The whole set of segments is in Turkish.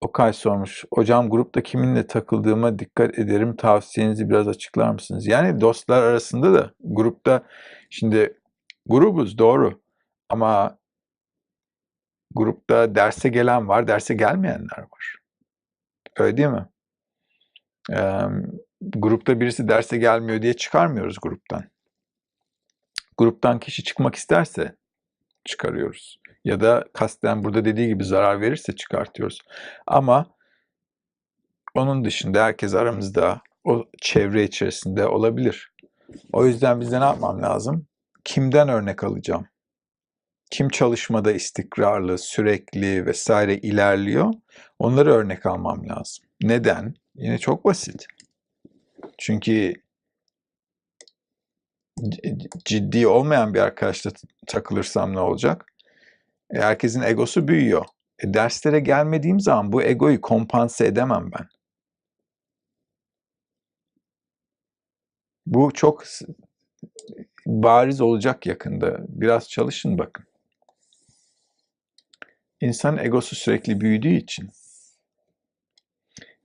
Okay sormuş. Hocam grupta kiminle takıldığıma dikkat ederim. Tavsiyenizi biraz açıklar mısınız? Yani dostlar arasında da grupta şimdi grubuz doğru ama grupta derse gelen var, derse gelmeyenler var. Öyle değil mi? Ee, grupta birisi derse gelmiyor diye çıkarmıyoruz gruptan. Gruptan kişi çıkmak isterse çıkarıyoruz. Ya da kasten burada dediği gibi zarar verirse çıkartıyoruz. Ama onun dışında herkes aramızda o çevre içerisinde olabilir. O yüzden bize ne yapmam lazım? Kimden örnek alacağım? Kim çalışmada istikrarlı, sürekli vesaire ilerliyor? Onları örnek almam lazım. Neden? Yine çok basit. Çünkü ciddi olmayan bir arkadaşla takılırsam ne olacak? E, herkesin egosu büyüyor. E, derslere gelmediğim zaman bu egoyu kompanse edemem ben. Bu çok bariz olacak yakında. Biraz çalışın bakın. İnsanın egosu sürekli büyüdüğü için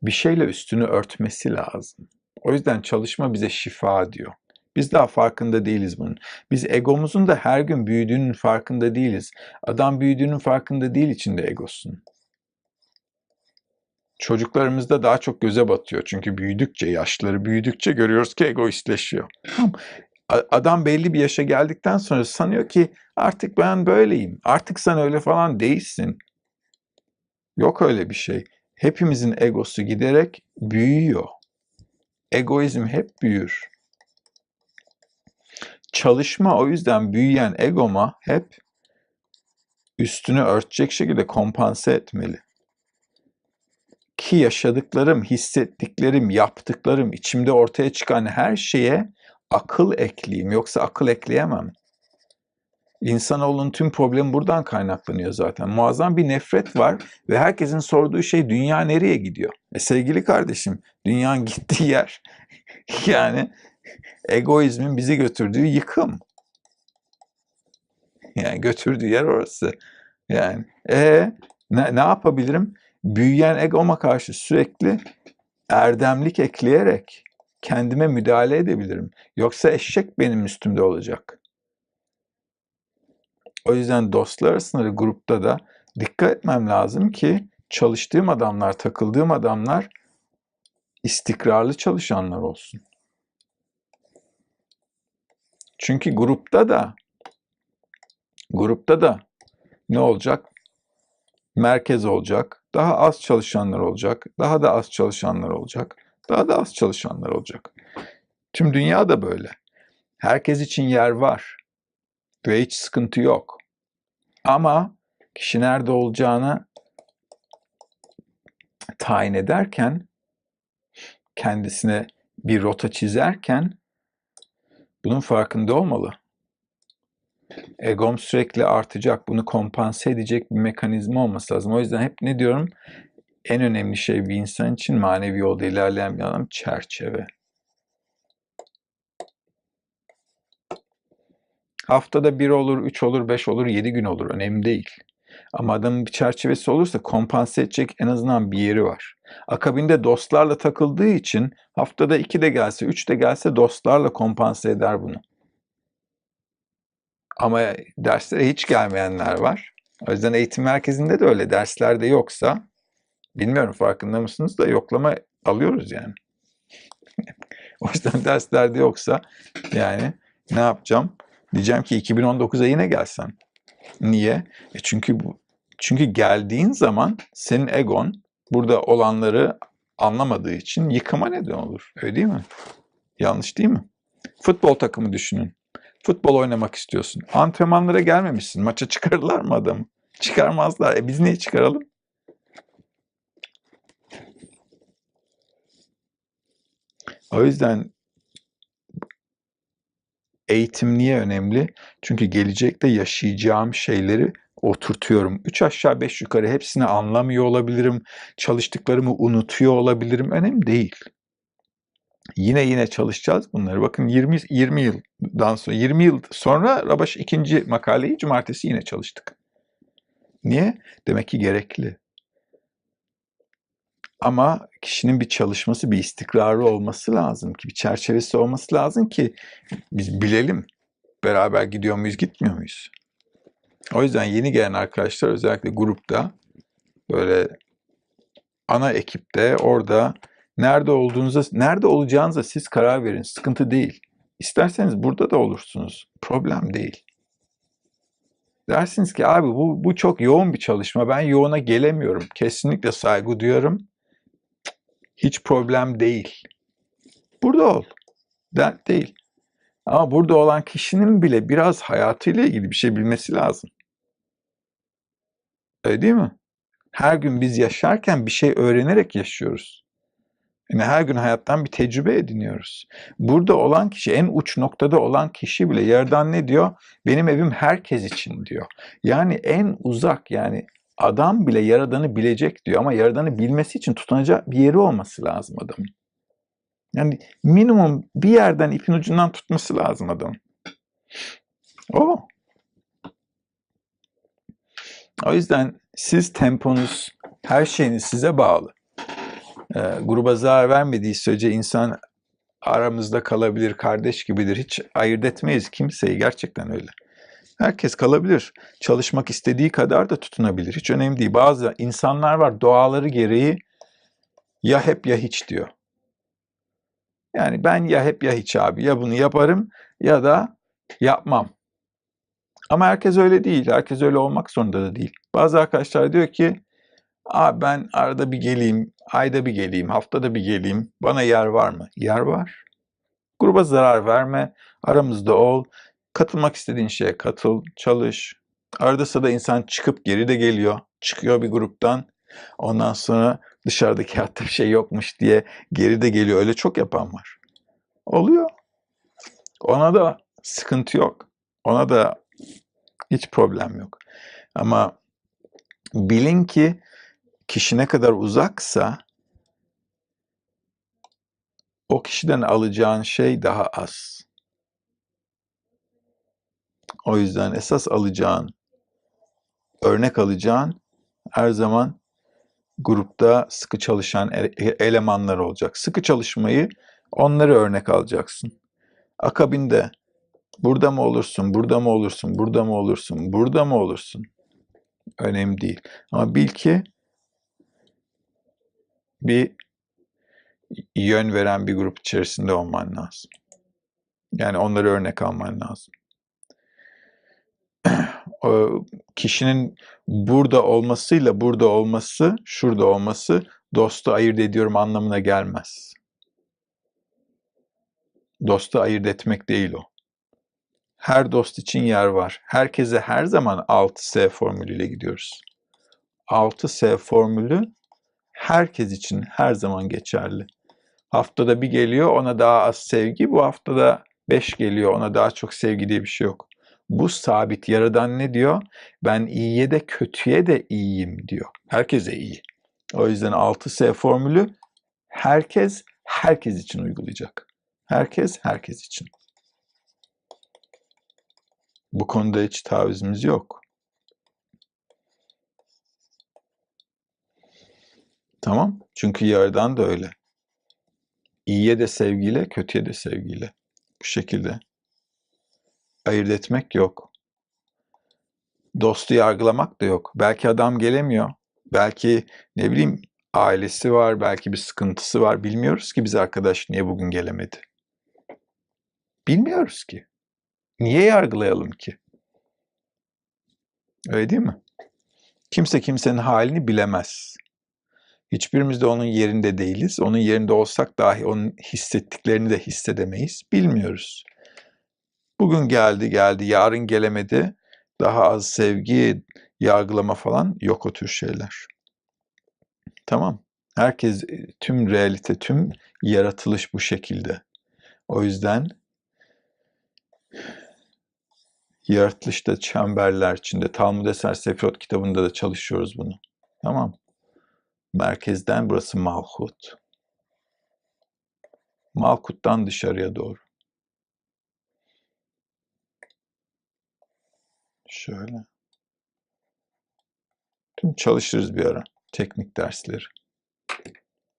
bir şeyle üstünü örtmesi lazım. O yüzden çalışma bize şifa diyor. Biz daha farkında değiliz bunun. Biz egomuzun da her gün büyüdüğünün farkında değiliz. Adam büyüdüğünün farkında değil içinde egosun. Çocuklarımızda daha çok göze batıyor. Çünkü büyüdükçe, yaşları büyüdükçe görüyoruz ki egoistleşiyor. Adam belli bir yaşa geldikten sonra sanıyor ki artık ben böyleyim. Artık sen öyle falan değilsin. Yok öyle bir şey. Hepimizin egosu giderek büyüyor. Egoizm hep büyür. Çalışma o yüzden büyüyen egoma hep üstünü örtecek şekilde kompanse etmeli. Ki yaşadıklarım, hissettiklerim, yaptıklarım, içimde ortaya çıkan her şeye akıl ekleyeyim. Yoksa akıl ekleyemem. İnsanoğlunun tüm problemi buradan kaynaklanıyor zaten. Muazzam bir nefret var ve herkesin sorduğu şey dünya nereye gidiyor? E sevgili kardeşim, dünyanın gittiği yer yani egoizmin bizi götürdüğü yıkım. Yani götürdüğü yer orası. Yani e ne, ne yapabilirim? Büyüyen egoma karşı sürekli erdemlik ekleyerek kendime müdahale edebilirim. Yoksa eşek benim üstümde olacak. O yüzden dostlar arasında grupta da dikkat etmem lazım ki çalıştığım adamlar, takıldığım adamlar istikrarlı çalışanlar olsun. Çünkü grupta da grupta da ne olacak? Merkez olacak. Daha az çalışanlar olacak. Daha da az çalışanlar olacak. Daha da az çalışanlar olacak. Tüm dünya da böyle. Herkes için yer var. Ve hiç sıkıntı yok. Ama kişi nerede olacağını tayin ederken kendisine bir rota çizerken bunun farkında olmalı. Egom sürekli artacak. Bunu kompanse edecek bir mekanizma olması lazım. O yüzden hep ne diyorum? En önemli şey bir insan için manevi yolda ilerleyen bir adam çerçeve. Haftada bir olur, üç olur, beş olur, yedi gün olur. Önemli değil. Ama adamın bir çerçevesi olursa kompanse edecek en azından bir yeri var. Akabinde dostlarla takıldığı için haftada iki de gelse, üç de gelse dostlarla kompanse eder bunu. Ama derslere hiç gelmeyenler var. O yüzden eğitim merkezinde de öyle derslerde yoksa bilmiyorum farkında mısınız da yoklama alıyoruz yani. o yüzden derslerde yoksa yani ne yapacağım? Diyeceğim ki 2019'a yine gelsen. Niye? E çünkü bu, çünkü geldiğin zaman senin egon burada olanları anlamadığı için yıkıma neden olur. Öyle değil mi? Yanlış değil mi? Futbol takımı düşünün. Futbol oynamak istiyorsun. Antrenmanlara gelmemişsin. Maça çıkarırlar mı adamı? Çıkarmazlar. E biz niye çıkaralım? O yüzden eğitim niye önemli? Çünkü gelecekte yaşayacağım şeyleri oturtuyorum. Üç aşağı beş yukarı hepsini anlamıyor olabilirim. Çalıştıklarımı unutuyor olabilirim. Önemli değil. Yine yine çalışacağız bunları. Bakın 20 20 yıldan sonra 20 yıl sonra Rabaş ikinci makaleyi cumartesi yine çalıştık. Niye? Demek ki gerekli. Ama kişinin bir çalışması, bir istikrarı olması lazım ki, bir çerçevesi olması lazım ki biz bilelim beraber gidiyor muyuz, gitmiyor muyuz? O yüzden yeni gelen arkadaşlar özellikle grupta böyle ana ekipte orada nerede olduğunuza, nerede olacağınıza siz karar verin. Sıkıntı değil. İsterseniz burada da olursunuz. Problem değil. Dersiniz ki abi bu, bu çok yoğun bir çalışma. Ben yoğuna gelemiyorum. Kesinlikle saygı duyarım. Hiç problem değil. Burada ol. Dert değil. Ama burada olan kişinin bile biraz hayatıyla ilgili bir şey bilmesi lazım. Öyle değil mi? Her gün biz yaşarken bir şey öğrenerek yaşıyoruz. Yani her gün hayattan bir tecrübe ediniyoruz. Burada olan kişi, en uç noktada olan kişi bile yerden ne diyor? Benim evim herkes için diyor. Yani en uzak yani adam bile yaradanı bilecek diyor ama yaradanı bilmesi için tutunacak bir yeri olması lazım adamın. Yani minimum bir yerden ipin ucundan tutması lazım adamın. O. O yüzden siz temponuz, her şeyiniz size bağlı. Ee, gruba zarar vermediği sürece insan aramızda kalabilir, kardeş gibidir. Hiç ayırt etmeyiz kimseyi. Gerçekten öyle. Herkes kalabilir. Çalışmak istediği kadar da tutunabilir. Hiç önemli değil. Bazı insanlar var doğaları gereği ya hep ya hiç diyor. Yani ben ya hep ya hiç abi. Ya bunu yaparım ya da yapmam. Ama herkes öyle değil. Herkes öyle olmak zorunda da değil. Bazı arkadaşlar diyor ki Aa, ben arada bir geleyim, ayda bir geleyim, haftada bir geleyim. Bana yer var mı? Yer var. Gruba zarar verme, aramızda ol. Katılmak istediğin şeye katıl, çalış. Arada sırada insan çıkıp geri de geliyor. Çıkıyor bir gruptan. Ondan sonra dışarıdaki hayatta bir şey yokmuş diye geri de geliyor. Öyle çok yapan var. Oluyor. Ona da sıkıntı yok. Ona da hiç problem yok. Ama bilin ki kişi ne kadar uzaksa o kişiden alacağın şey daha az. O yüzden esas alacağın, örnek alacağın her zaman grupta sıkı çalışan elemanlar olacak. Sıkı çalışmayı onları örnek alacaksın. Akabinde burada mı olursun, burada mı olursun, burada mı olursun, burada mı olursun? Önemli değil. Ama bil ki bir yön veren bir grup içerisinde olman lazım. Yani onları örnek alman lazım. o kişinin burada olmasıyla burada olması, şurada olması dostu ayırt ediyorum anlamına gelmez. Dostu ayırt etmek değil o. Her dost için yer var. Herkese her zaman 6S formülüyle gidiyoruz. 6S formülü herkes için her zaman geçerli. Haftada bir geliyor ona daha az sevgi, bu haftada beş geliyor ona daha çok sevgi diye bir şey yok. Bu sabit. Yaradan ne diyor? Ben iyiye de kötüye de iyiyim diyor. Herkese iyi. O yüzden 6S formülü herkes herkes için uygulayacak. Herkes herkes için. Bu konuda hiç tavizimiz yok. Tamam? Çünkü yerden de öyle. İyiye de sevgiyle, kötüye de sevgiyle. Bu şekilde. Ayırt etmek yok. Dostu yargılamak da yok. Belki adam gelemiyor. Belki ne bileyim ailesi var, belki bir sıkıntısı var. Bilmiyoruz ki biz arkadaş niye bugün gelemedi. Bilmiyoruz ki. Niye yargılayalım ki? Öyle değil mi? Kimse kimsenin halini bilemez. Hiçbirimiz de onun yerinde değiliz. Onun yerinde olsak dahi onun hissettiklerini de hissedemeyiz. Bilmiyoruz. Bugün geldi geldi, yarın gelemedi. Daha az sevgi, yargılama falan yok o tür şeyler. Tamam. Herkes, tüm realite, tüm yaratılış bu şekilde. O yüzden yaratılışta çemberler içinde, Talmud Eser Sefirot kitabında da çalışıyoruz bunu. Tamam. Merkezden burası Malhut. Malkut'tan dışarıya doğru. Şöyle. Tüm çalışırız bir ara. Teknik dersleri.